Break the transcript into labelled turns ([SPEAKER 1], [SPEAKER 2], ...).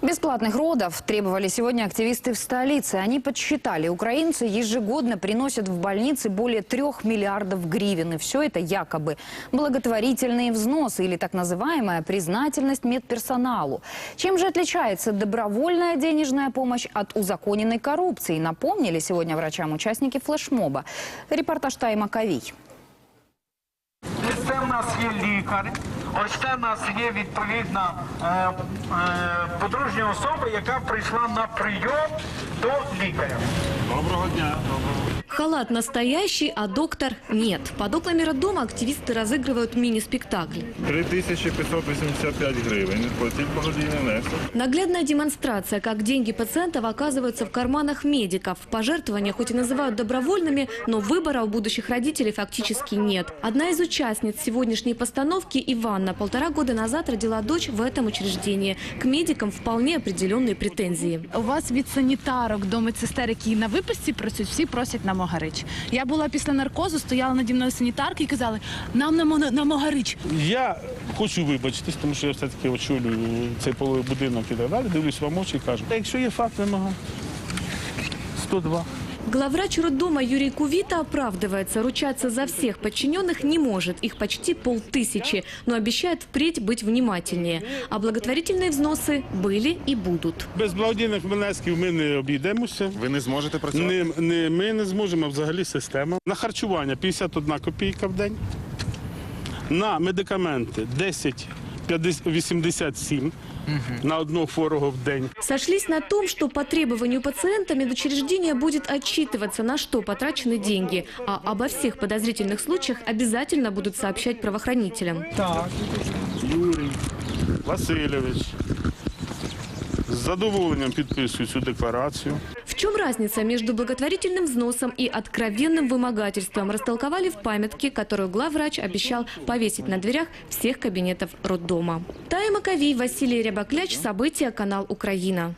[SPEAKER 1] Бесплатных родов требовали сегодня активисты в столице. Они подсчитали, украинцы ежегодно приносят в больницы более трех миллиардов гривен. И все это якобы благотворительные взносы или так называемая признательность медперсоналу. Чем же отличается добровольная денежная помощь от узаконенной коррупции? Напомнили сегодня врачам участники флешмоба. Репортаж Тайма Кавий.
[SPEAKER 2] Ось це в нас є лікар, ось це в нас є відповідна е, е, подружня особа, яка прийшла на прийом до лікаря.
[SPEAKER 3] Доброго дня.
[SPEAKER 4] Халат настоящий, а доктор нет. Под окнами роддома активисты разыгрывают мини-спектакль.
[SPEAKER 3] 3585 гривень. Платіть благодійний внесок.
[SPEAKER 4] Наглядная демонстрация, как деньги пациентов оказываются в карманах медиков. Пожертвования хоть и называют добровольными, но выбора у будущих родителей фактически нет. Одна из участниц сегодняшней постановки, Иванна, полтора года назад родила дочь в этом учреждении. К медикам вполне определенные претензии.
[SPEAKER 5] У вас від санітарок до медсестер, які на виписці працюють, всі просять на Могарич. Я була після наркозу, стояла наді мною санітарки і казали, нам на, на Могарич.
[SPEAKER 6] Я хочу вибачитись, тому що я все-таки очолюю цей половий будинок і так далі. Дивлюсь вам очі і кажу, «Та якщо є факт вимога, 102.
[SPEAKER 4] Главврач роддома Юрий Кувита оправдывается. Ручаться за всех подчиненных не может. Их почти полтысячи. Но обещает впредь быть внимательнее. А благотворительные взносы были и будут.
[SPEAKER 6] Без благодійних внесків ми не обійдемося.
[SPEAKER 3] Ви не зможете працювати?
[SPEAKER 6] Не, не, ми не зможемо а взагалі система. На харчування 51 копійка в день. На медикаменти 10 50, 87 на одного хворого в день.
[SPEAKER 4] Сошлись на том, что по требованию пациента медучреждение будет отчитываться, на что потрачены деньги. А обо всех подозрительных случаях обязательно будут сообщать правоохранителям.
[SPEAKER 6] Юрій Васильович. З задоволенням підписую цю декларацію.
[SPEAKER 4] Чем разница между благотворительным взносом и откровенным вымогательством, растолковали в памятке, которую главврач обещал повесить на дверях всех кабинетов роддома. Тая Маковей, Василий Рябокляч, События, канал «Украина».